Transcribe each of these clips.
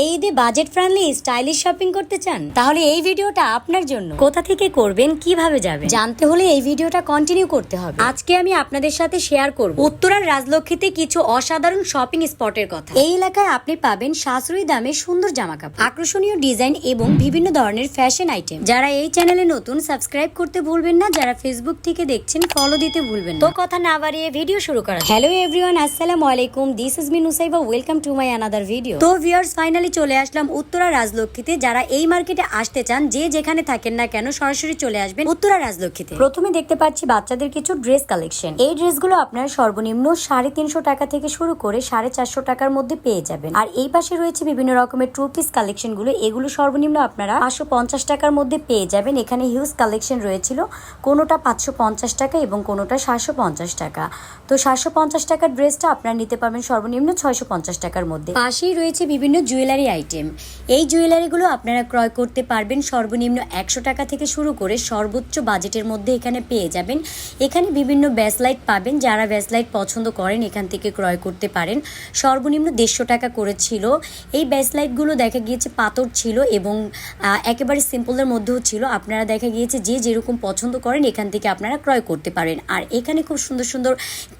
এই ঈদে budget friendly stylish shopping করতে চান? তাহলে এই ভিডিওটা আপনার জন্য। কোথা থেকে করবেন, কীভাবে যাবেন? জানতে হলে এই ভিডিওটা কন্টিনিউ করতে হবে। আজকে আমি আপনাদের সাথে শেয়ার করব। উত্তরার রাজলক্ষীতে কিছু অসাধারণ শপিং স্পটের কথা। এই এলাকায় আপনি পাবেন সাশ্রয়ী দামে সুন্দর জামা কাপড় আকর্ষণীয় ডিজাইন এবং বিভিন্ন ধরনের ফ্যাশন আইটেম যারা এই চ্যানেলে নতুন সাবস্ক্রাইব করতে ভুলবেন না। যারা ফেসবুক থেকে দেখছেন ফলো দিতে ভুলবেন তো কথা না বাড়িয়ে ভিডিও শুরু করা হ্যালো এভরিওয়ান আসসালামু আলাইকুম। This is me Nusaiba welcome to my another video তো ভিউয়ার্স ফাইনালি চলে আসলাম উত্তরা রাজলক্ষ্মীতে। যারা এই মার্কেটে আসতে চান, যে যেখানে থাকেন না কেন সরাসরি চলে আসবেন উত্তরা রাজলক্ষ্মীতে। প্রথমে দেখতে পাচ্ছি বাচ্চাদের কিছু ড্রেস কালেকশন। এই ড্রেসগুলো আপনার সর্বনিম্ন সাড়ে তিনশো টাকা থেকে শুরু করে সাড়ে চারশো টাকার মধ্যে পেয়ে যাবেন। আর এই পাশে রয়েছে বিভিন্ন রকমের টু পিস কালেকশনগুলো এগুলো সর্বনিম্ন আপনারা পাঁচশো পঞ্চাশ টাকার মধ্যে পেয়ে যাবেন। এখানে হিউজ কালেকশন রয়েছিল। কোনোটা পাঁচশো পঞ্চাশ টাকা এবং কোনোটা সাতশো পঞ্চাশ টাকা। তো সাতশো পঞ্চাশ টাকার ড্রেসটা আপনারা নিতে পারবেন সর্বনিম্ন ছয়শো পঞ্চাশ টাকার মধ্যে। পাশেই রয়েছে বিভিন্ন জুয়েলারি আইটেম এই জুয়েলারিগুলো আপনারা ক্রয় করতে পারবেন সর্বনিম্ন একশো টাকা থেকে শুরু করে সর্বোচ্চ বাজেটের মধ্যে এখানে পেয়ে যাবেন। এখানে বিভিন্ন ব্যাসলাইট পাবেন, যারা ব্যাসলাইট পছন্দ করেন এখান থেকে ক্রয় করতে পারেন। সর্বনিম্ন দেড়শো টাকা করেছিল এই ব্যাসলাইটগুলো দেখা গিয়েছে পাথর ছিল এবং একেবারে সিম্পলের মধ্যেও ছিল। আপনারা দেখা গিয়েছে যে যেরকম পছন্দ করেন এখান থেকে আপনারা ক্রয় করতে পারেন। আর এখানে খুব সুন্দর সুন্দর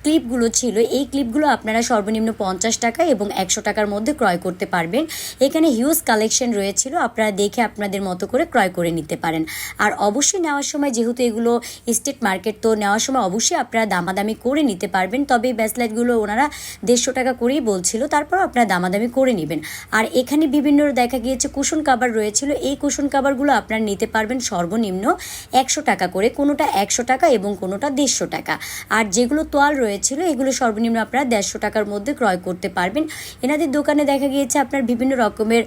ক্লিপগুলো ছিল। এই ক্লিপগুলো আপনারা সর্বনিম্ন পঞ্চাশ টাকা এবং একশো টাকার মধ্যে ক্রয় করতে পারবেন। এখানে হিউজ কালেকশন রয়েছিল, আপনারা দেখে আপনাদের মতো করে ক্রয় করে নিতে পারেন। আর অবশ্যই নেওয়ার সময় যেহেতু এগুলো স্টেট মার্কেট তো নেওয়ার সময় অবশ্যই আপনারা দামাদামি করে নিতে পারবেন। তবে এই ব্যাসলাইটগুলো ওনারা দেড়শো টাকা করেই বলছিল তারপর আপনারা দামাদামি করে নেবেন। আর এখানে বিভিন্ন দেখা গিয়েছে কুশন কাবার রয়েছিল, এই কুশন কাবারগুলো আপনারা নিতে পারবেন সর্বনিম্ন একশো টাকা করে, কোনোটা একশো টাকা এবং কোনোটা দেড়শো টাকা। আর যেগুলো তোয়াল রয়েছিল, এগুলো সর্বনিম্ন আপনারা দেড়শো টাকার মধ্যে ক্রয় করতে পারবেন। এনাদের দোকানে দেখা গিয়েছে আপনার বিভিন্ন রকমের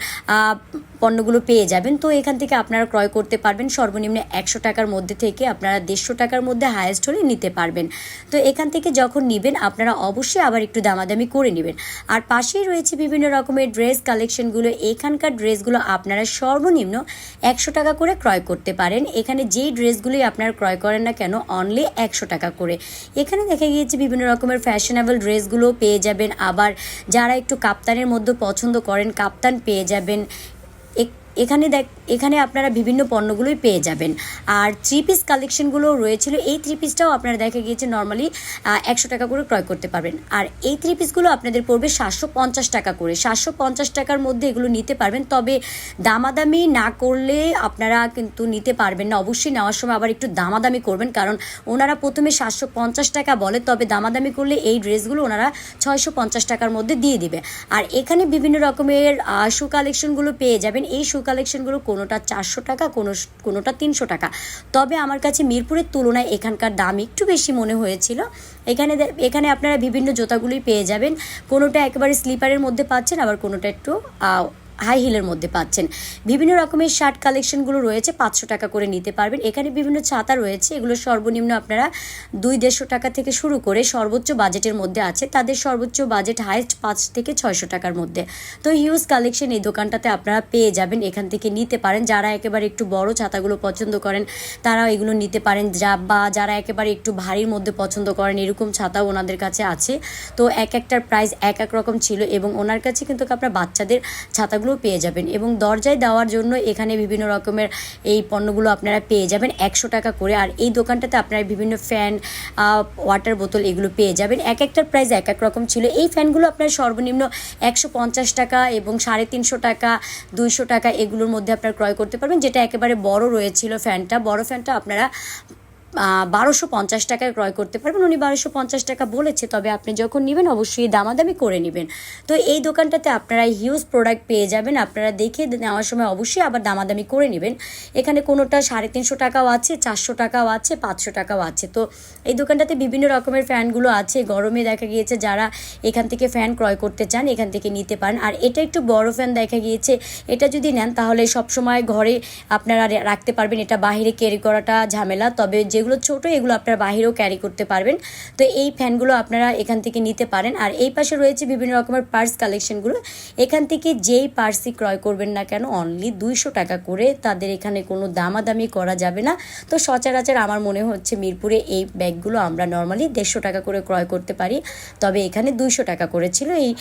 পণ্যগুলো পেয়ে যাবেন। তো এখান থেকে আপনারা ক্রয় করতে পারবেন। সর্বনিম্ন একশো টাকার মধ্যে থেকে আপনারা দেড়শো টাকার মধ্যে হায়েস্ট হলে নিতে পারবেন। তো এখান থেকে যখন নেবেন, আপনারা অবশ্যই আবার একটু দামাদামি করে নেবেন। আর পাশেই রয়েছে বিভিন্ন রকমের ড্রেস কালেকশনগুলো এখানকার ড্রেসগুলো আপনারা সর্বনিম্ন একশো টাকা করে ক্রয় করতে পারেন। এখানে যেই ড্রেসগুলোই আপনারা ক্রয় করেন না কেন অনলি একশো টাকা করে। এখানে দেখা গিয়েছে বিভিন্ন রকমের ফ্যাশনেবল ড্রেসগুলো পেয়ে যাবেন। আবার যারা একটু কাপ্তানের মধ্যে পছন্দ করেন কাপ্তান পেয়ে যাবেন। এখানে দেখ, এখানে আপনারা বিভিন্ন পণ্যগুলোই পেয়ে যাবেন। আর থ্রি পিস কালেকশনগুলো রয়েছিল। এই থ্রি পিসটাও আপনারা দেখা গিয়েছে নর্মালি একশো টাকা করে ক্রয় করতে পারবেন। আর এই থ্রি পিসগুলো আপনাদের পড়বে সাতশো পঞ্চাশ টাকা করে। সাতশো পঞ্চাশ টাকার মধ্যে এগুলো নিতে পারবেন। তবে দামাদামি না করলে আপনারা কিন্তু নিতে পারবেন না। অবশ্যই নেওয়ার সময় আবার একটু দামাদামি করবেন। কারণ ওনারা প্রথমে সাতশো পঞ্চাশ টাকা বলে, তবে দামাদামি করলে এই ড্রেসগুলো ওনারা ছয়শো পঞ্চাশ টাকার মধ্যে দিয়ে দিবে। আর এখানে বিভিন্ন রকমের শু কালেকশনগুলো পেয়ে যাবেন। এই শু কালেকশনগুলো কোনোটা চারশো টাকা, কোনো, কোনোটা তিনশো টাকা। তবে আমার কাছে মিরপুরের তুলনায় এখানকার দাম একটু বেশি মনে হয়েছিল। এখানে এখানে আপনারা বিভিন্ন জুতাগুলি পেয়ে যাবেন। কোনোটা একেবারে স্লিপারের মধ্যে পাচ্ছেন, আবার কোনোটা একটু হাই হিলের মধ্যে পাচ্ছেন। বিভিন্ন রকমের শার্ট কালেকশনগুলো রয়েছে, পাঁচশো টাকা করে নিতে পারবেন। এখানে বিভিন্ন ছাতা রয়েছে, এগুলো সর্বনিম্ন আপনারা দুই দেড়শো টাকা থেকে শুরু করে সর্বোচ্চ বাজেটের মধ্যে আছে। তাদের সর্বোচ্চ বাজেট হাইস্ট পাঁচ থেকে ছয়শো টাকার মধ্যে। তো হিউজ কালেকশন এই দোকানটাতে আপনারা পেয়ে যাবেন, এখান থেকে নিতে পারেন। যারা একেবারে একটু বড় ছাতাগুলো পছন্দ করেন তারা এগুলো নিতে পারেন। যা বা যারা একেবারে একটু ভারীর মধ্যে পছন্দ করেন, এরকম ছাতাও ওনাদের কাছে আছে। তো এক একটার প্রাইস এক এক রকম ছিল এবং ওনার কাছে কিন্তু আপনার বাচ্চাদের ছাতাগুলো পেয়ে যাবেন এবং দরজায় দেওয়ার জন্য এখানে বিভিন্ন রকমের এই পণ্যগুলো আপনারা পেয়ে যাবেন একশো টাকা করে। আর এই দোকানটাতে আপনারা বিভিন্ন ফ্যান ওয়াটার বোতল এগুলো পেয়ে যাবেন। এক একটার প্রাইস এক এক রকম ছিল। এই ফ্যানগুলো আপনার সর্বনিম্ন একশো পঞ্চাশ টাকা এবং সাড়ে তিনশো টাকা, দুইশো টাকা এগুলোর মধ্যে আপনারা ক্রয় করতে পারবেন, যেটা একেবারে বড় রয়েছিল ফ্যানটা। বড় ফ্যানটা আপনারা বারোশো পঞ্চাশ টাকায় ক্রয় করতে পারবেন। উনি বারোশো পঞ্চাশ টাকা বলেছে, তবে আপনি যখন নেবেন, অবশ্যই দামাদামি করে নেবেন। তো এই দোকানটাতে আপনারা হিউজ প্রোডাক্ট পেয়ে যাবেন। আপনারা দেখে নেওয়ার সময় অবশ্যই আবার দামাদামি করে নেবেন। এখানে কোনোটা সাড়ে তিনশো টাকাও আছে, চারশো টাকাও আছে, পাঁচশো টাকাও আছে। তো এই দোকানটাতে বিভিন্ন রকমের ফ্যানগুলো আছে। গরমে দেখা গিয়েছে যারা এখান থেকে ফ্যান ক্রয় করতে চান, এখান থেকে নিতে পারেন। আর এটা একটু বড় ফ্যান দেখা গিয়েছে। এটা যদি নেন, তাহলে সবসময় ঘরে আপনারা রাখতে পারবেন। এটা বাইরে ক্যারি করাটা ঝামেলা, তবে যে যেগুলো ছোট, এগুলো আপনারা বাহিরেও ক্যারি করতে পারবেন। তো এই ফ্যানগুলো আপনারা এখান থেকে নিতে পারেন। আর এই পাশে রয়েছে বিভিন্ন রকমের পার্স কালেকশনগুলো এখান থেকে যেই পার্সই ক্রয় করবেন না কেন অনলি দুইশো টাকা করে তাদের এখানে কোনো দামাদামি করা যাবে না। তো সচরাচর আমার মনে হচ্ছে মিরপুরে এই ব্যাগগুলো আমরা নর্মালি দেড়শো টাকা করে ক্রয় করতে পারি। তবে এখানে দুইশো টাকা করে ছিল। এই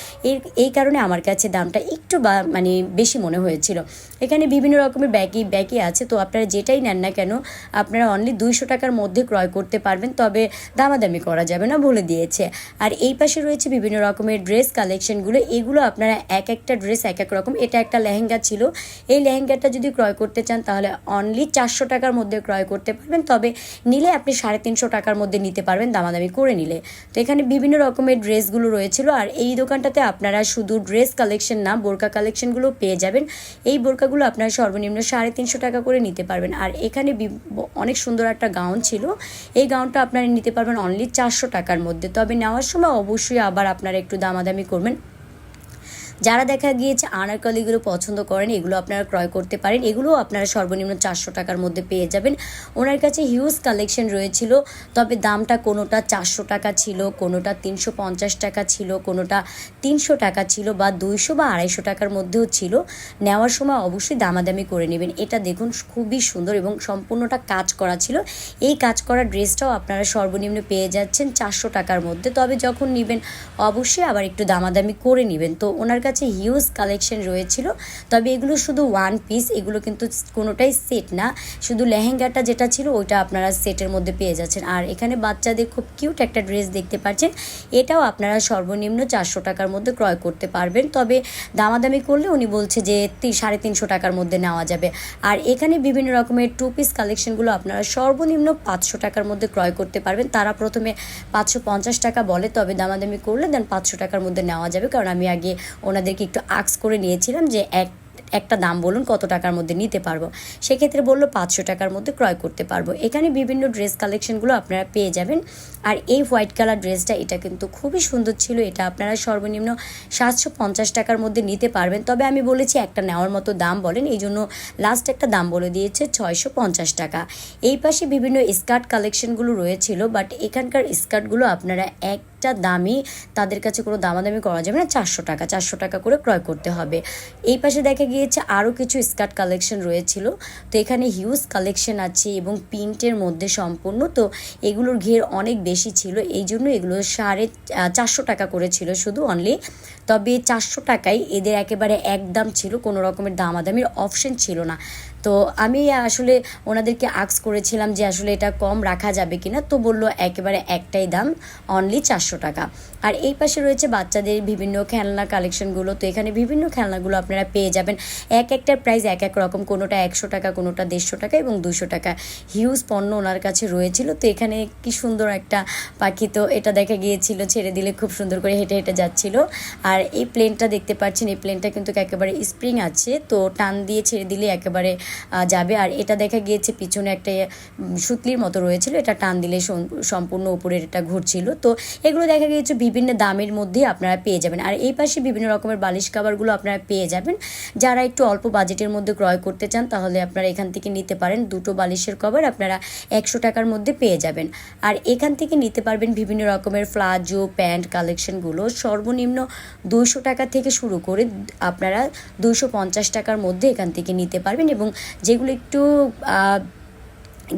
এই কারণে আমার কাছে দামটা একটু বা মানে বেশি মনে হয়েছিল। এখানে বিভিন্ন রকমের ব্যাগই ব্যাগই আছে। তো আপনারা যেটাই নেন না কেন, আপনারা অনলি দুইশো টাকার মধ্যে ক্রয় করতে পারবেন, তবে দামাদামি করা যাবে না বলে দিয়েছে। আর এই পাশে রয়েছে বিভিন্ন রকমের ড্রেস কালেকশনগুলো এগুলো আপনারা এক একটা ড্রেস এক এক রকম। এটা একটা লেহেঙ্গা ছিল। এই লেহেঙ্গাটা যদি ক্রয় করতে চান, তাহলে অনলি চারশো টাকার মধ্যে ক্রয় করতে পারবেন। তবে নিলে আপনি সাড়ে তিনশো টাকার মধ্যে নিতে পারবেন দামাদামি করে নিলে। তো এখানে বিভিন্ন রকমের ড্রেসগুলো রয়েছিল। আর এই দোকানটাতে আপনারা শুধু ড্রেস কালেকশন না, বোরকা কালেকশনগুলো পেয়ে যাবেন। এই বোরকাগুলো আপনারা সর্বনিম্ন সাড়ে তিনশো টাকা করে নিতে পারবেন। আর এখানে অনেক সুন্দর একটা গাউন ছিল। এই গাউনটা আপনারা নিতে পারবেন অনলি চারশো টাকার মধ্যে। তবে নেওয়ার সময় অবশ্যই আবার আপনারা একটু দামাদামি করবেন। যারা দেখা গিয়েছে আনারকলিগুলো পছন্দ করেন, এগুলো আপনারা ক্রয় করতে পারেন। এগুলো আপনারা সর্বনিম্ন চারশো টাকার মধ্যে পেয়ে যাবেন। ওনার কাছে হিউজ কালেকশন রয়েছিল, তবে দামটা কোনোটা চারশো টাকা ছিল, কোনোটা তিনশো পঞ্চাশ টাকা ছিল, কোনোটা তিনশো টাকা ছিল বা দুইশো বা আড়াইশো টাকার মধ্যেও ছিল। নেওয়ার সময় অবশ্যই দামাদামি করে নেবেন। এটা দেখুন, খুবই সুন্দর এবং সম্পূর্ণটা কাজ করা ছিল। এই কাজ করা ড্রেসটাও আপনারা সর্বনিম্ন পেয়ে যাচ্ছেন চারশো টাকার মধ্যে। তবে যখন নেবেন, অবশ্যই আবার একটু দামাদামি করে নেবেন। তো ওনার কাছে হিউজ কালেকশন রয়েছিল। তবে এগুলো শুধু ওয়ান পিস এগুলো কিন্তু কোনোটাই সেট না। শুধু লেহেঙ্গাটা যেটা ছিল, ওইটা আপনারা সেটের মধ্যে পেয়ে যাচ্ছেন। আর এখানে বাচ্চাদের খুব কিউট একটা ড্রেস দেখতে পাচ্ছেন। এটাও আপনারা সর্বনিম্ন চারশো টাকার মধ্যে ক্রয় করতে পারবেন। তবে দামাদামি করলে উনি বলছে যে সাড়ে তিনশো টাকার মধ্যে নেওয়া যাবে। আর এখানে বিভিন্ন রকমের টু পিস কালেকশনগুলো আপনারা সর্বনিম্ন পাঁচশো টাকার মধ্যে ক্রয় করতে পারবেন। তারা প্রথমে পাঁচশো পঞ্চাশ টাকা বলে, তবে দামাদামি করলে দেন পাঁচশো টাকার মধ্যে নেওয়া যাবে। কারণ আমি আগে ওনাদেরকে একটু আক্স করে নিয়েছিলাম যে এক, একটা দাম বলুন কত টাকার মধ্যে নিতে পারব। সেক্ষেত্রে বলল পাঁচশো টাকার মধ্যে ক্রয় করতে পারব। এখানে বিভিন্ন ড্রেস কালেকশনগুলো আপনারা পেয়ে যাবেন। আর এই হোয়াইট কালার ড্রেসটা এটা কিন্তু খুবই সুন্দর ছিল। এটা আপনারা সর্বনিম্ন সাতশো পঞ্চাশ টাকার মধ্যে নিতে পারবেন। তবে আমি বলেছি একটা নেওয়ার মতো দাম বলেন। এই জন্য লাস্ট একটা দাম বলে দিয়েছে ছয়শো পঞ্চাশ টাকা। এই পাশে বিভিন্ন স্কার্ট কালেকশনগুলো রয়েছিল বাট এখানকার স্কার্টগুলো আপনারা একটা দামই তাদের কাছে কোনো দামাদামি করা যাবে না, চারশো টাকা চারশো টাকা করে ক্রয় করতে হবে। এই পাশে দেখা গিয়েছে আরও কিছু স্কার্ট কালেকশন রয়েছিল। তো এখানে হিউজ কালেকশন আছে এবং প্রিন্টের মধ্যে সম্পূর্ণ। তো এগুলোর ঘের অনেক বেশি ছিল, এই জন্য এগুলো সাড়ে চারশো টাকা করেছিল শুধু অনলি তবে চারশো টাকায় এদের একেবারে একদম ছিল, কোনো রকমের দামাদামির অপশন ছিল না। তো আমি আসলে ওনাদেরকে আক্স করেছিলাম যে আসলে এটা কম রাখা যাবে কিনা, তো বলল একেবারে একটাই দাম অনলি চারশো টাকা। আর এই পাশে রয়েছে বাচ্চাদের বিভিন্ন খেলনা কালেকশনগুলো তো এখানে বিভিন্ন খেলনাগুলো আপনারা পেয়ে যাবেন। এক একটার প্রাইস এক এক রকম, কোনোটা একশো টাকা, কোনোটা দেড়শো টাকা এবং দুশো টাকা। হিউজ পণ্য ওনার কাছে রয়েছিল, তো এখানে কি সুন্দর একটা পাখি, তো এটা দেখা গিয়েছিল, ছেড়ে দিলে খুব সুন্দর করে হেঁটে হেঁটে যাচ্ছিল। আর এই প্লেনটা দেখতে পাচ্ছেন, এই প্লেনটা কিন্তু একেবারে স্প্রিং আছে, তো টান দিয়ে ছেড়ে দিলে একেবারে যাবে। আর এটা দেখা গিয়েছে পিছনে একটা সুতলির মতো রয়েছিল। এটা টান দিলে সম্পূর্ণ উপরের এটা ঘুরছিল। তো এগুলো দেখা গিয়েছে বিভিন্ন দামের মধ্যে আপনারা পেয়ে যাবেন। আর এই পাশে বিভিন্ন রকমের বালিশ কাভারগুলো আপনারা পেয়ে যাবেন। যারা একটু অল্প বাজেটের মধ্যে ক্রয় করতে চান, তাহলে আপনারা এখান থেকে নিতে পারেন। দুটো বালিশের কভার আপনারা একশো টাকার মধ্যে পেয়ে যাবেন। আর এখান থেকে নিতে পারবেন বিভিন্ন রকমের ফ্লাজো প্যান্ট, কালেকশনগুলো। সর্বনিম্ন দুইশো টাকা থেকে শুরু করে আপনারা দুইশো পঞ্চাশ টাকার মধ্যে এখান থেকে নিতে পারবেন। এবং যেগুলো একটু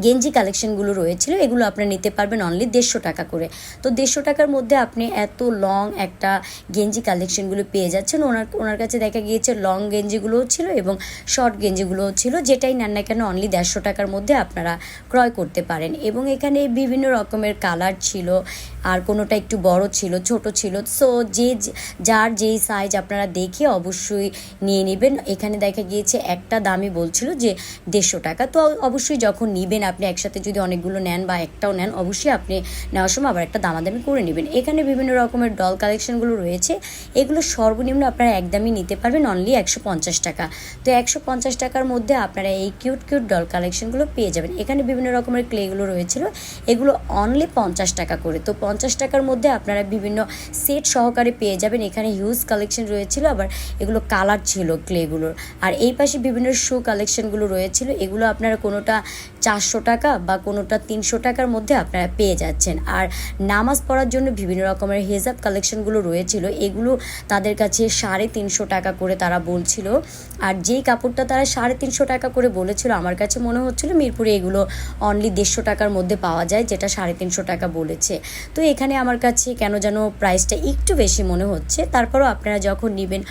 গেঞ্জি কালেকশনগুলো রয়েছিল, এগুলো আপনারা নিতে পারবেন অনলি দেড়শো টাকা করে। তো দেড়শো টাকার মধ্যে আপনি এত লং একটা গেঞ্জি কালেকশনগুলো পেয়ে যাচ্ছেন। ওনার ওনার কাছে দেখা গিয়েছে লং গেঞ্জিগুলোও ছিল এবং শর্ট গেঞ্জিগুলোও ছিল, যেটাই নেন না কেন অনলি দেড়শো টাকার মধ্যে আপনারা ক্রয় করতে পারেন। এবং এখানে বিভিন্ন রকমের কালার ছিল, আর কোনোটা একটু বড় ছিল, ছোট ছিল। সো যে, যার যেই সাইজ আপনারা দেখে অবশ্যই নিয়ে নেবেন। এখানে দেখা গিয়েছে একটা দামই বলছিল যে দেড়শো টাকা। তো অবশ্যই যখন নিবেন আপনি একসাথে যদি অনেকগুলো নেন বা একটাও নেন, অবশ্যই আপনি নেওয়ার সময় আবার একটা দামাদামি করে নেবেন। এখানে বিভিন্ন রকমের ডল কালেকশনগুলো রয়েছে। এগুলো সর্বনিম্ন আপনারা একদমই নিতে পারবেন অনলি একশো পঞ্চাশ টাকা। তো একশো পঞ্চাশ টাকার মধ্যে আপনারা এই কিউট কিউট ডল কালেকশনগুলো পেয়ে যাবেন। এখানে বিভিন্ন রকমের ক্লেগুলো রয়েছিল। এগুলো অনলি পঞ্চাশ টাকা করে। তো পঞ্চাশ টাকার মধ্যে আপনারা বিভিন্ন সেট সহকারে পেয়ে যাবেন। এখানে হিউজ কালেকশন রয়েছিল, আবার এগুলো কালার ছিল ক্লেগুলোর আর এই পাশে বিভিন্ন শু কালেকশনগুলো রয়েছিল। এগুলো আপনারা কোনোটা চারশো পাঁচশো টাকা বা কোনোটা তিনশো টাকার মধ্যে আপনারা পেয়ে যাচ্ছেন। আর নামাজ পড়ার জন্য বিভিন্ন রকমের হেজাব কালেকশনগুলো রয়েছিল, এগুলো তাদের কাছে সাড়ে তিনশো টাকা করে তারা বলছিল। আর যেই কাপড়টা তারা সাড়ে তিনশো টাকা করে বলেছিল, আমার কাছে মনে হচ্ছিল মিরপুরে এগুলো অনলি দেড়শো টাকার মধ্যে পাওয়া যায়, যেটা সাড়ে তিনশো টাকা বলেছে। তো এখানে আমার কাছে কেন যেন প্রাইসটা একটু বেশি মনে হচ্ছে। তারপরও আপনারা যখন নেবেন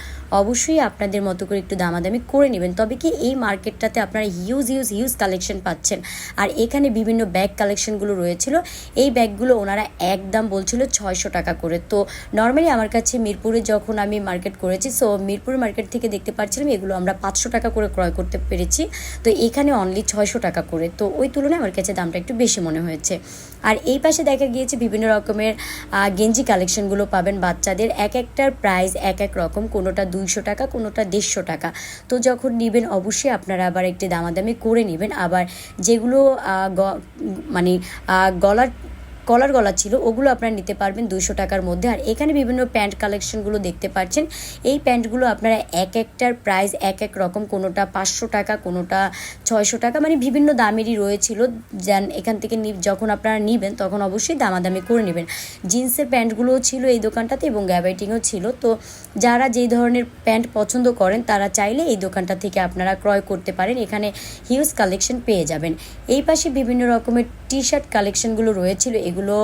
অবশ্যই আপনাদের মতো করে একটু দামাদামি করে নেবেন। তবে কি এই মার্কেটটাতে আপনারা হিউজ হিউজ হিউজ কালেকশন পাচ্ছেন। আর এখানে বিভিন্ন ব্যাগ কালেকশনগুলো রয়েছিল। এই ব্যাগগুলো ওনারা একদম বলছিল ছয়শো টাকা করে। তো নর্মালি আমার কাছে মিরপুরে যখন আমি মার্কেট করেছি সো মিরপুর মার্কেট থেকে দেখতে পাচ্ছিলাম এগুলো আমরা পাঁচশো টাকা করে ক্রয় করতে পেরেছি। তো এখানে অনলি ছয়শো টাকা করে। তো ওই তুলনায় আমার কাছে দামটা একটু বেশি মনে হয়েছে। আর এই পাশে দেখা গিয়েছে বিভিন্ন রকমের গেঞ্জি কালেকশনগুলো পাবেন বাচ্চাদের। এক একটার প্রাইস এক এক রকম, কোনোটা দুইশো টাকা, কোনোটা দেড়শো টাকা। তো যখন নেবেন অবশ্যই আপনারা আবার একটি দামাদামি করে নেবেন। আবার যেগুলো মানে গলার কলার গলা ছিল, ওগুলো আপনারা নিতে পারবেন দুশো টাকার মধ্যে। আর এখানে বিভিন্ন প্যান্ট কালেকশনগুলো দেখতে পাচ্ছেন। এই প্যান্টগুলো আপনারা এক একটার প্রাইস এক এক রকম, কোনোটা পাঁচশো টাকা, কোনোটা ছয়শো টাকা মানে বিভিন্ন দামেরই রয়েছিল। যেন এখান থেকে যখন আপনারা নেবেন, তখন অবশ্যই দামাদামি করে নেবেন। জিন্সের প্যান্টগুলোও ছিল এই দোকানটাতে এবং গ্যাবাইটিংও ছিল। তো যারা যেই ধরনের প্যান্ট পছন্দ করেন, তারা চাইলে এই দোকানটা থেকে আপনারা ক্রয় করতে পারেন। এখানে হিউজ কালেকশন পেয়ে যাবেন। এই পাশে বিভিন্ন রকমের টি শার্ট কালেকশনগুলো রয়েছিল। এগুলো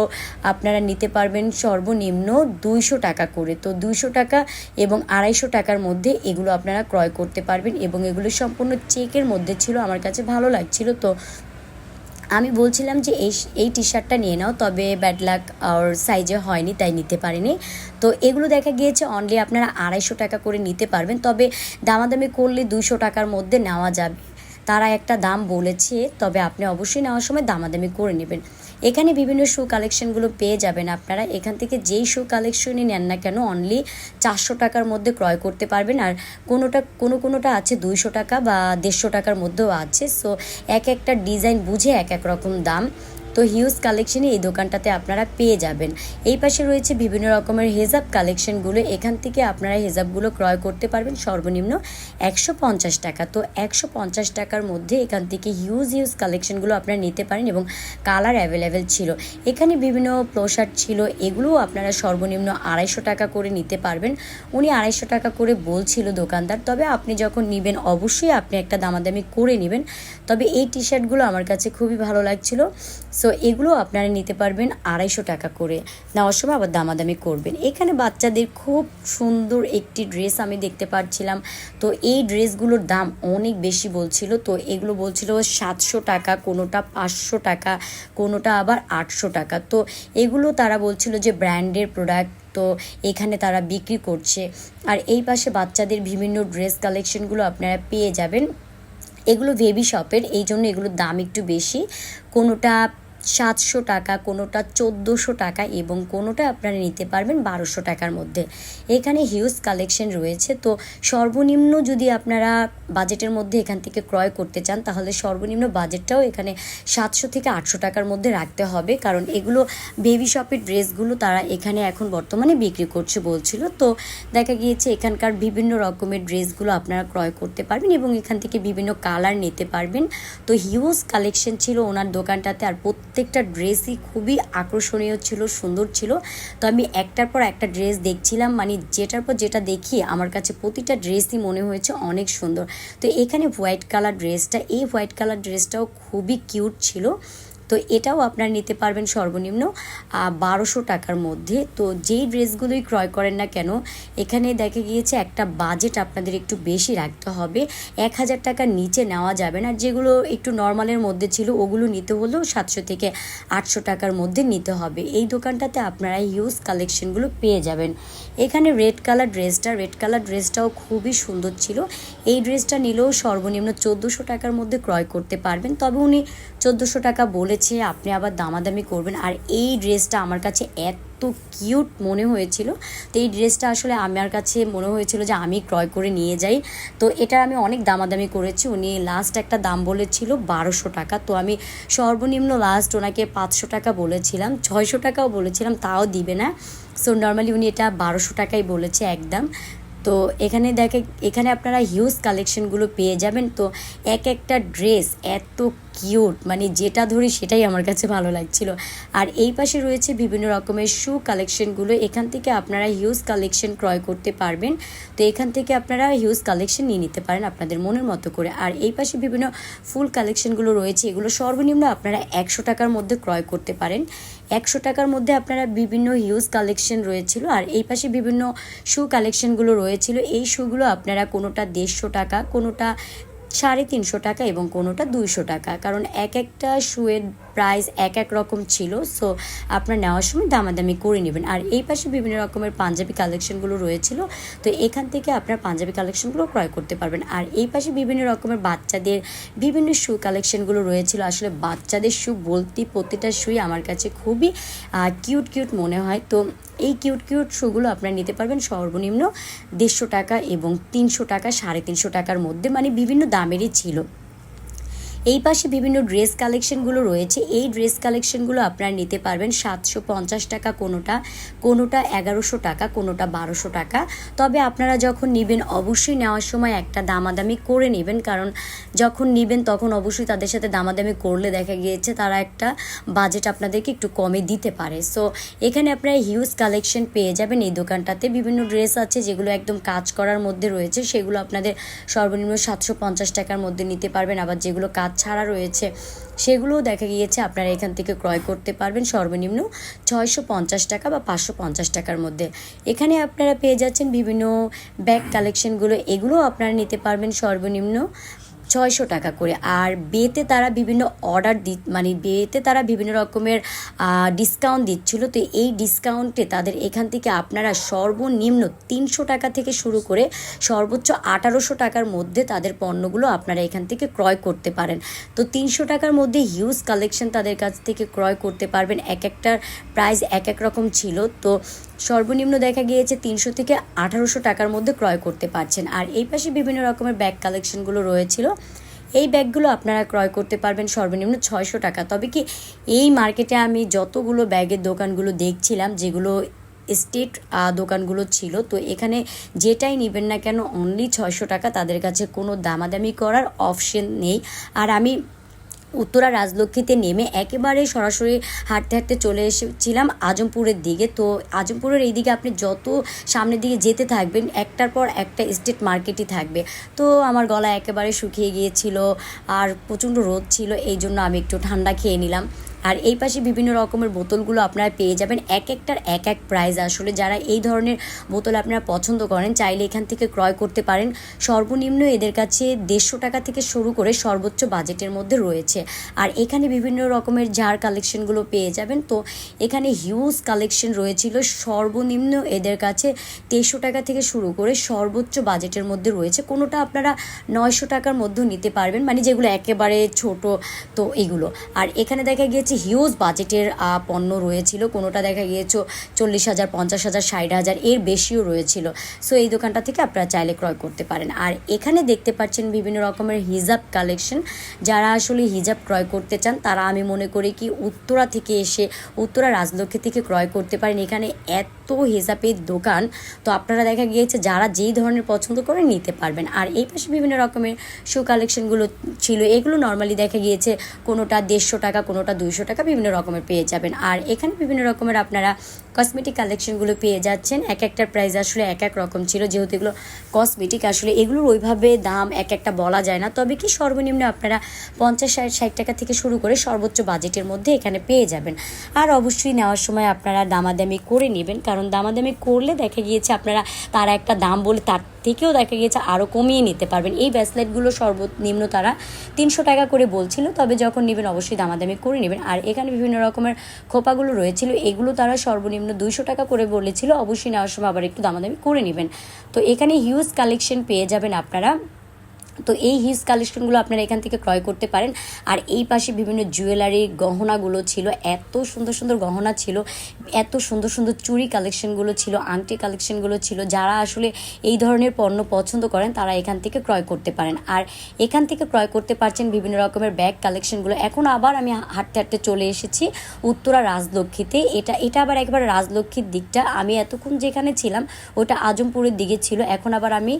আপনারা নিতে পারবেন সর্বনিম্ন দুইশো টাকা করে। তো দুইশো টাকা এবং আড়াইশো টাকার মধ্যে এগুলো আপনারা ক্রয় করতে পারবেন এবং এগুলো সম্পূর্ণ চেকের মধ্যে ছিল, আমার কাছে ভালো লাগছিল। তো আমি বলছিলাম যে এই এই টি শার্টটা নিয়ে নাও, তবে ব্যাড লাক আর সাইজে হয়নি, তাই নিতে পারিনি। তো এগুলো দেখা গিয়েছে অনলি আপনারা আড়াইশো টাকা করে নিতে পারবেন, তবে দামাদামি করলে দুশো টাকার মধ্যে নেওয়া যাবে। তারা একটা দাম বলেছে, তবে আপনি অবশ্যই নেওয়ার সময় দামাদামি করে নেবেন। এখানে বিভিন্ন শু কালেকশনগুলো পেয়ে যাবেন আপনারা। এখান থেকে যেই শু কালেকশনই নেন না কেন অনলি চারশো টাকার মধ্যে ক্রয় করতে পারবেন। আর কোনোটা, কোনো কোনোটা আছে দুইশো টাকা বা দেড়শো টাকার মধ্যেও আছে। সো এক একটা ডিজাইন বুঝে এক এক রকম দাম। তো হিউজ কালেকশনে এই দোকানটাতে আপনারা পেয়ে যাবেন। এই পাশে রয়েছে বিভিন্ন রকমের হেজাব কালেকশনগুলো। এখান থেকে আপনারা হেজাবগুলো ক্রয় করতে পারবেন সর্বনিম্ন একশো পঞ্চাশ টাকা। তো একশো পঞ্চাশ টাকার মধ্যে এখান থেকে হিউজ হিউজ কালেকশনগুলো আপনারা নিতে পারেন এবং কালার অ্যাভেলেবেল ছিল। এখানে বিভিন্ন পোশাক ছিল, এগুলোও আপনারা সর্বনিম্ন আড়াইশো টাকা করে নিতে পারবেন। উনি আড়াইশো টাকা করে বলছিল দোকানদার। তবে আপনি যখন নেবেন, অবশ্যই আপনি একটা দামাদামি করে নেবেন। তবে এই টি শার্টগুলো আমার কাছে খুবই ভালো লাগছিল। সো এগুলো আপনারা নিতে পারবেন আড়াইশো টাকা করে। নেওয়ার সময় আবার দামাদামি করবেন। এখানে বাচ্চাদের খুব সুন্দর একটি ড্রেস আমি দেখতে পাচ্ছিলাম তো এই ড্রেসগুলোর দাম অনেক বেশি বলছিল। তো এগুলো বলছিল সাতশো টাকা, কোনোটা পাঁচশো টাকা, কোনোটা আবার আটশো টাকা। তো এগুলো তারা বলছিল যে ব্র্যান্ডের প্রোডাক্ট তো এখানে তারা বিক্রি করছে। আর এই পাশে বাচ্চাদের বিভিন্ন ড্রেস কালেকশনগুলো আপনারা পেয়ে যাবেন। এগুলো বেবি শপের এই জন্য এগুলোর দাম একটু বেশি। কোনোটা সাতশো টাকা, কোনোটা চোদ্দোশো টাকা এবং কোনোটা আপনারা নিতে পারবেন বারোশো টাকার মধ্যে। এখানে হিউজ কালেকশন রয়েছে। তো সর্বনিম্ন যদি আপনারা বাজেটের মধ্যে এখান থেকে ক্রয় করতে চান, তাহলে সর্বনিম্ন বাজেটটাও এখানে সাতশো থেকে আটশো টাকার মধ্যে রাখতে হবে। কারণ এগুলো বেবি শপের ড্রেসগুলো তারা এখানে এখন বর্তমানে বিক্রি করছে বলছিল। তো দেখা গিয়েছে এখানকার বিভিন্ন রকমের ড্রেসগুলো আপনারা ক্রয় করতে পারবেন এবং এখান থেকে বিভিন্ন কালার নিতে পারবেন। তো হিউজ কালেকশন ছিল ওনার দোকানটাতে আর প্রত্যেকটা ড্রেসই খুবই আকর্ষণীয় ছিল, সুন্দর ছিল। তো আমি একটার পর একটা ড্রেস দেখছিলাম মানে যেটার পর যেটা দেখি, আমার কাছে প্রতিটা ড্রেসই মনে হয়েছে অনেক সুন্দর। তো এখানে হোয়াইট কালার ড্রেসটা এই হোয়াইট কালার ড্রেসটাও খুবই কিউট ছিল। তো এটাও আপনারা নিতে পারবেন সর্বনিম্ন বারোশো টাকার মধ্যে। তো যেই ড্রেসগুলোই ক্রয় করেন না কেন, এখানে দেখা গিয়েছে একটা বাজেট আপনাদের একটু বেশি রাখতে হবে। এক হাজার টাকার নিচে নেওয়া যাবে না। যেগুলো একটু নর্মালের মধ্যে ছিল, ওগুলো নিতে হলেও সাতশো থেকে আটশো টাকার মধ্যে নিতে হবে। এই দোকানটাতে আপনারা হিউজ কালেকশনগুলো পেয়ে যাবেন। এখানে রেড কালার ড্রেসটা রেড কালার ড্রেসটাও খুবই সুন্দর ছিল। এই ড্রেসটা নিলেও সর্বনিম্ন চোদ্দোশো টাকার মধ্যে ক্রয় করতে পারবেন। তবে উনি চোদ্দোশো টাকা বলেছে আপনি আবার দামাদামি করবেন। আর এই ড্রেসটা আমার কাছে এত কিউট মনে হয়েছিল। তো এই ড্রেসটা আসলে আমার কাছে মনে হয়েছিল যে আমি ক্রয় করে নিয়ে যাই। তো এটা আমি অনেক দামাদামি করেছি। উনি লাস্ট একটা দাম বলেছিল বারোশো টাকা। তো আমি সর্বনিম্ন লাস্ট ওনাকে পাঁচশো টাকা বলেছিলাম। ছয়শো টাকাও বলেছিলাম, তাও দিবে না। সো নর্মালি উনি এটা বারোশো টাকাই বলেছে একদম। তো এখানে দেখে, এখানে আপনারা হিউজ কালেকশনগুলো পেয়ে যাবেন। তো এক একটা ড্রেস এত কিউট মানে যেটা ধরি সেটাই আমার কাছে ভালো লাগছিল। আর এই পাশে রয়েছে বিভিন্ন রকমের শু কালেকশনগুলো এখান থেকে আপনারা হিউজ কালেকশন ক্রয় করতে পারবেন। তো এখান থেকে আপনারা হিউজ কালেকশন নিয়ে নিতে পারেন আপনাদের মনের মতো করে। আর এই পাশে বিভিন্ন ফুল কালেকশনগুলো রয়েছে। এগুলো সর্বনিম্ন আপনারা একশো টাকার মধ্যে ক্রয় করতে পারেন। একশো টাকার মধ্যে আপনারা বিভিন্ন হিউজ কালেকশন রয়েছিল আর এই পাশে বিভিন্ন শু কালেকশনগুলো রয়েছিল। এই শুগুলো আপনারা কোনোটা দেড়শো টাকা, কোনোটা সাড়ে তিনশো টাকা এবং কোনোটা দুইশো টাকা। কারণ এক একটা শুয়ের প্রাইস এক এক রকম ছিল সো আপনার নেওয়ার সময় দামাদামি করে নেবেন। আর এই পাশে বিভিন্ন রকমের পাঞ্জাবি কালেকশনগুলো রয়েছিল, তো এখান থেকে আপনার পাঞ্জাবি কালেকশনগুলো ক্রয় করতে পারবেন। আর এই পাশে বিভিন্ন রকমের বাচ্চাদের বিভিন্ন শু কালেকশনগুলো রয়েছিল। আসলে বাচ্চাদের শু বলতে প্রতিটা শুই আমার কাছে খুবই কিউট কিউট মনে হয়। তো এই কিউট কিউট শুগুলো আপনারা নিতে পারবেন সর্বনিম্ন দেড়শো টাকা এবং তিনশো টাকা, সাড়ে তিনশো টাকার মধ্যে মানে বিভিন্ন দামেরই ছিল। এই পাশে বিভিন্ন ড্রেস কালেকশনগুলো রয়েছে। এই ড্রেস কালেকশনগুলো আপনারা নিতে পারবেন সাতশো পঞ্চাশ টাকা কোনোটা কোনোটা এগারোশো টাকা, কোনোটা বারোশো টাকা। তবে আপনারা যখন নেবেন, অবশ্যই নেওয়ার সময় একটা দামাদামি করে নেবেন। কারণ যখন নেবেন, তখন অবশ্যই তাদের সাথে দামাদামি করলে দেখা গিয়েছে তারা একটা বাজেট আপনাদেরকে একটু কমে দিতে পারে। সো এখানে আপনারা হিউজ কালেকশন পেয়ে যাবেন এই দোকানটাতে। বিভিন্ন ড্রেস আছে যেগুলো একদম কাজ করার মধ্যে রয়েছে। সেগুলো আপনাদের সর্বনিম্ন সাতশো পঞ্চাশ টাকার মধ্যে নিতে পারবেন। আবার যেগুলো কাজ ছাড়া রয়েছে। সেগুলোও দেখা গিয়েছে, আপনারা এখান থেকে ক্রয় করতে পারবেন সর্বনিম্ন ছয়শো পঞ্চাশ টাকা বা পাঁচশো পঞ্চাশ টাকার মধ্যে। এখানে আপনারা পেয়ে যাচ্ছেন বিভিন্ন ব্যাগ কালেকশনগুলো এগুলোও আপনারা নিতে পারবেন সর্বনিম্ন ছয়শো টাকা করে। আর বেতে তারা বিভিন্ন অর্ডার দি মানে বেতে তারা বিভিন্ন রকমের ডিসকাউন্ট দিচ্ছিল। তো এই ডিসকাউন্টে তাদের এখান থেকে আপনারা সর্বনিম্ন তিনশো টাকা থেকে শুরু করে সর্বোচ্চ আঠারোশো টাকার মধ্যে তাদের পণ্যগুলো আপনারা এখান থেকে ক্রয় করতে পারেন। তো তিনশো টাকার মধ্যে হিউজ কালেকশন তাদের কাছ থেকে ক্রয় করতে পারবেন। এক একটার প্রাইস এক এক রকম ছিল। তো সর্বনিম্ন দেখা গিয়েছে তিনশো থেকে আঠারোশো টাকার মধ্যে ক্রয় করতে পারছেন। আর এই পাশে বিভিন্ন রকমের ব্যাগ কালেকশনগুলো রয়েছিল। এই ব্যাগগুলো আপনারা ক্রয় করতে পারবেন সর্বনিম্ন ছয়শো টাকা। তবে কি এই মার্কেটে আমি যতগুলো ব্যাগের দোকানগুলো দেখছিলাম, যেগুলো স্টেট দোকানগুলো ছিল, তো এখানে যেটাই নেবেন না কেন অনলি ছয়শো টাকা তাদের কাছে কোনো দামাদামি করার অপশন নেই। আর আমি উত্তরা রাজলক্ষ্মীতে নেমে একেবারে সরাসরি হাঁটতে হাঁটতে চলে এসেছিলাম আজমপুরের দিকে। তো আজমপুরের এই দিকে আপনি যত সামনের দিকে যেতে থাকবেন, একটার পর একটা স্টেট মার্কেটই থাকবে। তো আমার গলা একেবারে শুকিয়ে গিয়েছিল আর প্রচণ্ড রোদ ছিল এই জন্য আমি একটু ঠান্ডা খেয়ে নিলাম। আর এই পাশে বিভিন্ন রকমের বোতলগুলো আপনারা পেয়ে যাবেন। এক একটার এক এক প্রাইস আসলে যারা এই ধরনের বোতল আপনারা পছন্দ করেন, চাইলে এখান থেকে ক্রয় করতে পারেন। সর্বনিম্ন এদের কাছে দেড়শো টাকা থেকে শুরু করে সর্বোচ্চ বাজেটের মধ্যে রয়েছে। আর এখানে বিভিন্ন রকমের জার কালেকশনগুলো পেয়ে যাবেন। তো এখানে হিউজ কালেকশন রয়েছিল। সর্বনিম্ন এদের কাছে তেইশশো টাকা থেকে শুরু করে সর্বোচ্চ বাজেটের মধ্যে রয়েছে। কোনোটা আপনারা নয়শো টাকার মধ্যেও নিতে পারবেন। মানে যেগুলো একেবারে ছোট, তো এগুলো। আর এখানে দেখা গিয়েছে হিউজ বাজেটের পণ্য রয়েছিল। কোনোটা দেখা গিয়েছে চল্লিশ হাজার, পঞ্চাশ হাজার, ষাট হাজার, এর বেশিও রয়েছিল। সো এই দোকানটা থেকে আপনারা চাইলে ক্রয় করতে পারেন। আর এখানে দেখতে পাচ্ছেন বিভিন্ন রকমের হিজাব কালেকশন যারা আসলে হিজাব ক্রয় করতে চান, তারা আমি মনে করি কি উত্তরা থেকে এসে, উত্তরা রাজলক্ষ্মী থেকে ক্রয় করতে পারেন। এখানে এত হিজাবের দোকান। তো আপনারা দেখা গিয়েছে যারা যেই ধরনের পছন্দ করে নিতে পারবেন। আর এই পাশে বিভিন্ন রকমের শু কালেকশনগুলো ছিল। এগুলো নর্মালি দেখা গিয়েছে কোনোটা দেড়শো টাকা, কোনোটা দুইশো টাকা বিভিন্ন রকমের পেয়ে যাবেন। আর এখানে বিভিন্ন রকমের আপনারা কসমেটিক কালেকশনগুলো পেয়ে যাচ্ছেন। এক একটার প্রাইস আসলে এক এক রকম ছিল। যেহেতু এগুলো কসমেটিক আসলে এগুলোর ওইভাবে দাম এক একটা বলা যায় না। তবে কি সর্বনিম্ন আপনারা পঞ্চাশ, ষাট ষাট টাকা থেকে শুরু করে সর্বোচ্চ বাজেটের মধ্যে এখানে পেয়ে যাবেন। আর অবশ্যই নেওয়ার সময় আপনারা দামাদামি করে নেবেন। কারণ দামাদামি করলে দেখা গিয়েছে আপনারা তারা একটা দাম বলে তার থেকেও দেখা গিয়েছে আরও কমিয়ে নিতে পারবেন। এই ব্যাসলেটগুলো সর্বনিম্ন তারা তিনশো টাকা করে বলছিল, তবে যখন নেবেন অবশ্যই দামাদামি করে নেবেন। আর এখানে বিভিন্ন রকমের খোপাগুলো রয়েছিল, এগুলো তারা সর্বনিম্ন দুইশো টাকা করে বলেছিল। অবশ্যই নেওয়ার সময় আবার একটু দামাদামি করে নেবেন। তো এখানে হিউজ কালেকশন পেয়ে যাবেন আপনারা। তো এই হিস কালেকশনগুলো আপনারা এখান থেকে ক্রয় করতে পারেন। আর এই পাশে বিভিন্ন জুয়েলারি গহনাগুলো ছিল, এত সুন্দর সুন্দর গহনা ছিল, এত সুন্দর সুন্দর চুরি কালেকশনগুলো ছিল, আংটি কালেকশনগুলো ছিল, যারা আসলে এই ধরনের পণ্য পছন্দ করেন, তারা এখান থেকে ক্রয় করতে পারেন। আর এখান থেকে ক্রয় করতে পারছেন বিভিন্ন রকমের ব্যাগ কালেকশনগুলো এখন আবার আমি হাঁটতে হাঁটতে চলে এসেছি উত্তরা রাজলক্ষ্মীতে। এটা এটা আবার একবার রাজলক্ষ্মীর দিকটা। আমি এতক্ষণ যেখানে ছিলাম, ওটা আজমপুরের দিকে ছিল। এখন আবার আমি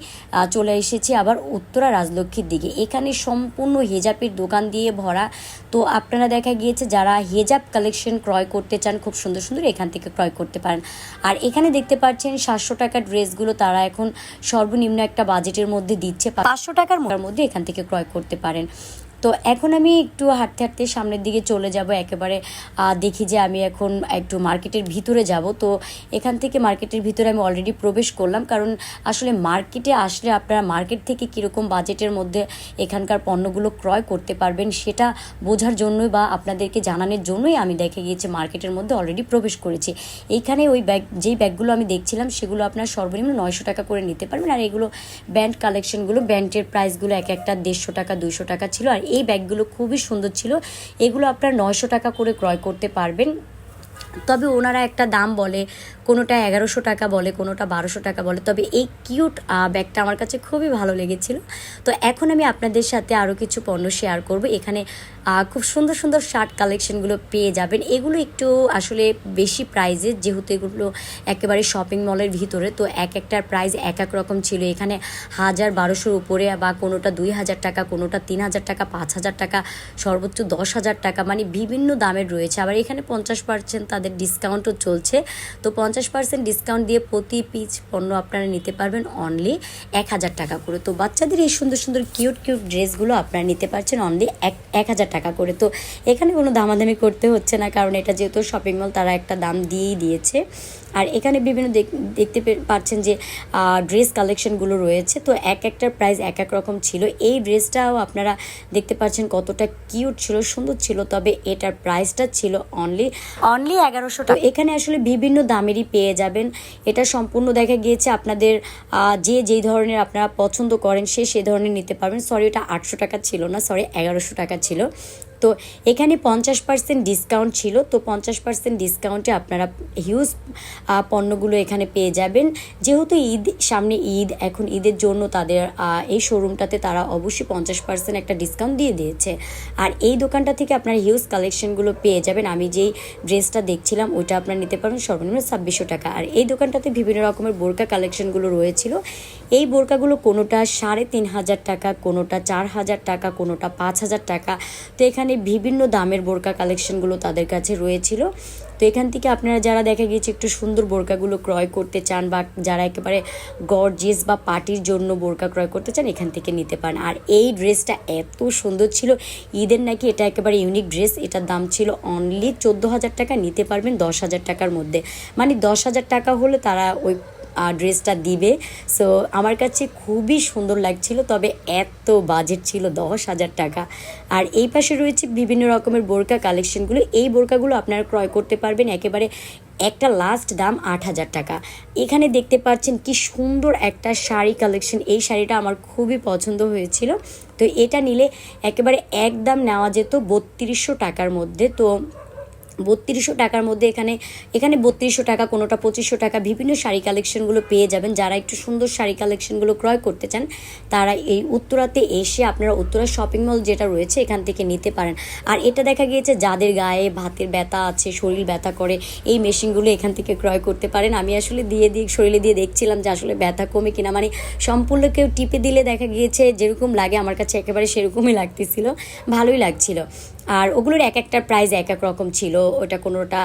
চলে এসেছি আবার উত্তরা রাজলক্ষ্মীর দিকে। এখানে সম্পূর্ণ হেজাবের দোকান দিয়ে ভরা। তো আপনারা দেখা গিয়েছে যারা হেজাব কালেকশন ক্রয় করতে চান, খুব সুন্দর সুন্দর এখান থেকে ক্রয় করতে পারেন। আর এখানে দেখতে পাচ্ছেন সাতশো টাকার ড্রেসগুলো তারা এখন সর্বনিম্ন একটা বাজেটের মধ্যে দিচ্ছে। পাঁচশো টাকার মধ্যে এখান থেকে ক্রয় করতে পারেন। তো এখন আমি একটু হাঁটতে হাঁটতে সামনের দিকে চলে যাব, একেবারে দেখি যে আমি এখন একটু মার্কেটের ভিতরে যাব। তো এখান থেকে মার্কেটের ভিতরে আমি অলরেডি প্রবেশ করলাম, কারণ আসলে মার্কেটে আসলে আপনারা মার্কেট থেকে কীরকম বাজেটের মধ্যে এখানকার পণ্যগুলো ক্রয় করতে পারবেন সেটা বোঝার জন্যই বা আপনাদেরকে জানানোর জন্যই আমি দেখে গিয়েছি মার্কেটের মধ্যে অলরেডি প্রবেশ করেছি। এইখানে ওই ব্যাগ, যেই ব্যাগগুলো আমি দেখছিলাম সেগুলো আপনার সর্বনিম্ন নয়শো টাকা করে নিতে পারবেন, আর এগুলো ব্যান্ড কালেকশনগুলো, ব্যান্ডের প্রাইসগুলো এক একটা দেড়শো টাকা, দুইশো টাকা ছিল, আর এই ব্যাগগুলো খুবই সুন্দর ছিল। এগুলো আপনারা নয়শো টাকা করে ক্রয় করতে পারবেন। তবে ওনারা একটা দাম বলে, কোনোটা এগারোশো টাকা বলে, কোনোটা বারোশো টাকা বলে। তবে এই কিউট ব্যাগটা আমার কাছে খুবই ভালো লেগেছিল। তো এখন আমি আপনাদের সাথে আরও কিছু পণ্য শেয়ার করব। এখানে খুব সুন্দর সুন্দর শার্ট কালেকশনগুলো পেয়ে যাবেন। এগুলো একটু আসলে বেশি প্রাইজের যেহেতু এগুলো একেবারে শপিং মলের ভিতরে, তো এক একটার প্রাইস এক এক রকম ছিল। এখানে হাজার বারোশোর উপরে বা কোনোটা দুই হাজার টাকা, কোনোটা তিন হাজার টাকা, পাঁচ হাজার টাকা, সর্বোচ্চ দশ হাজার টাকা মানে বিভিন্ন দামের রয়েছে। আবার এখানে পঞ্চাশ পার্সেন্ট তাদের ডিসকাউন্টও চলছে। তো পঞ্চাশ পার্সেন্ট ডিসকাউন্ট দিয়ে প্রতি পিস পণ্য আপনারা নিতে পারবেন অনলি এক হাজার টাকা করে। তো বাচ্চাদের এই সুন্দর সুন্দর কিউট কিউট ড্রেসগুলো আপনারা নিতে পারছেন অনলি এক এক হাজার টাকা করে। তো এখানে কোনো দামাদামি করতে হচ্ছে না, কারণ এটা যেহেতু শপিং মল তারা একটা দাম দিয়েই দিয়েছে। আর এখানে বিভিন্ন দেখ- দেখতে পাচ্ছেন যে ড্রেস কালেকশনগুলো রয়েছে। তো এক একটার প্রাইস এক এক রকম ছিল। এই ড্রেসটাও আপনারা দেখতে পাচ্ছেন কতটা কিউট ছিল, সুন্দর ছিল, তবে এটার প্রাইসটা ছিল অনলি অনলি এগারোশো টাকা। এখানে আসলে বিভিন্ন দামেরই পেয়ে যাবেন। এটা সম্পূর্ণ দেখা গিয়েছে আপনাদের যে যেই ধরনের আপনারা পছন্দ করেন, সে সেই ধরনের নিতে পারবেন। সরি এটা আটশো টাকা ছিল না সরি এগারোশো টাকা ছিল। তো এখানে পঞ্চাশ পার্সেন্ট ডিসকাউন্ট ছিল, তো পঞ্চাশ পার্সেন্ট ডিসকাউন্টে আপনারা হিউজ পণ্যগুলো এখানে পেয়ে যাবেন। যেহেতু ঈদ, সামনে ঈদ, এখন ঈদের জন্য তাদের এই শোরুমটাতে তারা অবশ্যই পঞ্চাশ পার্সেন্ট একটা ডিসকাউন্ট দিয়ে দিয়েছে। আর এই দোকানটা থেকে আপনারা হিউজ কালেকশনগুলো পেয়ে যাবেন। আমি যেই ড্রেসটা দেখছিলাম, ওইটা আপনারা নিতে পারেন সর্বনিম্ন ছাব্বিশশো টাকা। আর এই দোকানটাতে বিভিন্ন রকমের বোরকা কালেকশনগুলো রয়েছিল। এই বোরকাগুলো কোনোটা সাড়ে তিন হাজার টাকা, কোনোটা চার হাজার টাকা, কোনোটা পাঁচ হাজার টাকা। তো এখানে বিভিন্ন দামের বোরকা কালেকশনগুলো তাদের কাছে রয়েছিল। তো এখান থেকে আপনারা যারা দেখা গিয়েছে একটু সুন্দর বোরকাগুলো ক্রয় করতে চান বা যারা একেবারে গর্জিয়াস বা পার্টির জন্য বোরকা ক্রয় করতে চান, এখান থেকে নিতে পারেন। আর এই ড্রেসটা এত সুন্দর ছিল, ঈদের নাকি এটা একেবারে ইউনিক ড্রেস, এটার দাম ছিল অনলি চোদ্দ হাজার টাকা, নিতে পারবেন দশ হাজার টাকার মধ্যে। মানে দশ হাজার টাকা হলে তারা ওই ড্রেসটা দিবে। সো আমার কাছে খুবই সুন্দর লাগছিল, তবে এত বাজেট ছিল দশ হাজার টাকা। আর এই পাশে রয়েছে বিভিন্ন রকমের বোরকা কালেকশনগুলো এই বোরকাগুলো আপনারা ক্রয় করতে পারবেন একেবারে একটা লাস্ট দাম আট হাজার টাকা। এখানে দেখতে পাচ্ছেন কি সুন্দর একটা শাড়ি কালেকশন এই শাড়িটা আমার খুবই পছন্দ হয়েছিল। তো এটা নিলে একেবারে একদম নেওয়া যেত বত্রিশশো টাকার মধ্যে। তো বত্রিশশো টাকার মধ্যে এখানে এখানে বত্রিশশো টাকা, কোনোটা পঁচিশশো টাকা, বিভিন্ন শাড়ি কালেকশনগুলো পেয়ে যাবেন। যারা একটু সুন্দর শাড়ি কালেকশনগুলো ক্রয় করতে চান, তারা এই উত্তরাতে এসে আপনারা উত্তরা শপিং মল যেটা রয়েছে, এখান থেকে নিতে পারেন। আর এটা দেখা গিয়েছে যাদের গায়ে ভাতের ব্যথা আছে, শরীর ব্যথা করে, এই মেশিনগুলো এখান থেকে ক্রয় করতে পারেন। আমি আসলে দিয়ে দিয়ে, শরীরে দিয়ে দেখছিলাম যে আসলে ব্যথা কমে কিনা। মানে সম্পূর্ণ কেউ টিপে দিলে দেখা গিয়েছে, যেরকম লাগে, আমার কাছে একেবারে সেরকমই লাগতেছিল, ভালোই লাগছিল। আর ওগুলোর এক একটা প্রাইস এক এক রকম ছিল। ওটা কোনোটা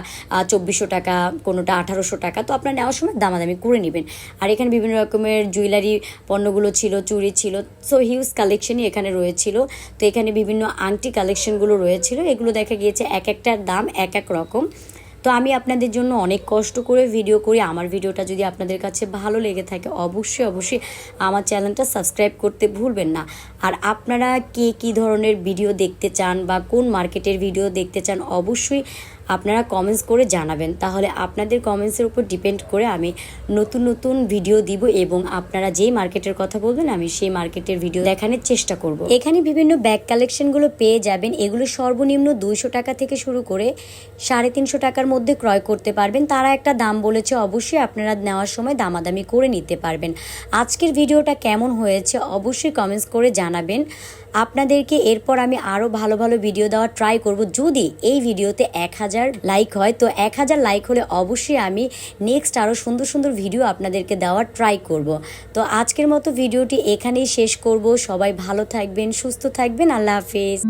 চব্বিশশো টাকা, কোনোটা আঠারোশো টাকা। তো আপনার নেওয়ার সময় দামাদামি করে নেবেন। আর এখানে বিভিন্ন রকমের জুয়েলারি পণ্যগুলো ছিল চুরি ছিল। সো হিউজ কালেকশনই এখানে রয়েছিল। তো এখানে বিভিন্ন আংটি কালেকশনগুলো রয়েছিল। এগুলো দেখা গিয়েছে এক একটার দাম এক এক রকম। তো আমি আপনাদের জন্য অনেক কষ্ট করে ভিডিও করি। আমার ভিডিওটা যদি আপনাদের কাছে ভালো লেগে থাকে, অবশ্যই অবশ্যই আমার চ্যানেলটা সাবস্ক্রাইব করতে ভুলবেন না। আর আপনারা কে কি ধরনের ভিডিও দেখতে চান বা কোন মার্কেটের ভিডিও দেখতে চান, অবশ্যই আপনারা কমেন্টস করে জানাবেন। তাহলে আপনাদের কমেন্টসের উপর ডিপেন্ড করে আমি নতুন নতুন ভিডিও দিব এবং আপনারা যেই মার্কেটের কথা বলবেন, আমি সেই মার্কেটের ভিডিও দেখানোর চেষ্টা করব। এখানে বিভিন্ন ব্যাগ কালেকশনগুলো পেয়ে যাবেন। এগুলো সর্বনিম্ন দুইশো টাকা থেকে শুরু করে সাড়ে তিনশো টাকার মধ্যে ক্রয় করতে পারবেন। তারা একটা দাম বলেছে, অবশ্যই আপনারা নেওয়ার সময় দামাদামি করে নিতে পারবেন। আজকের ভিডিওটা কেমন হয়েছে, অবশ্যই কমেন্টস করে জানাবেন। আপনাদেরকে এরপর আমি আরও ভালো ভালো ভিডিও দেওয়ার ট্রাই করব। যদি এই ভিডিওতে এক হাজার হাজার লাইক হয়, তো এক হাজার লাইক হলে অবশ্যই আমি নেক্সট আরও সুন্দর সুন্দর ভিডিও আপনাদেরকে দেওয়ার ট্রাই করব। তো আজকের মতো ভিডিওটি এখানেই শেষ করব। সবাই ভালো থাকবেন, সুস্থ থাকবেন। আল্লাহ হাফিজ।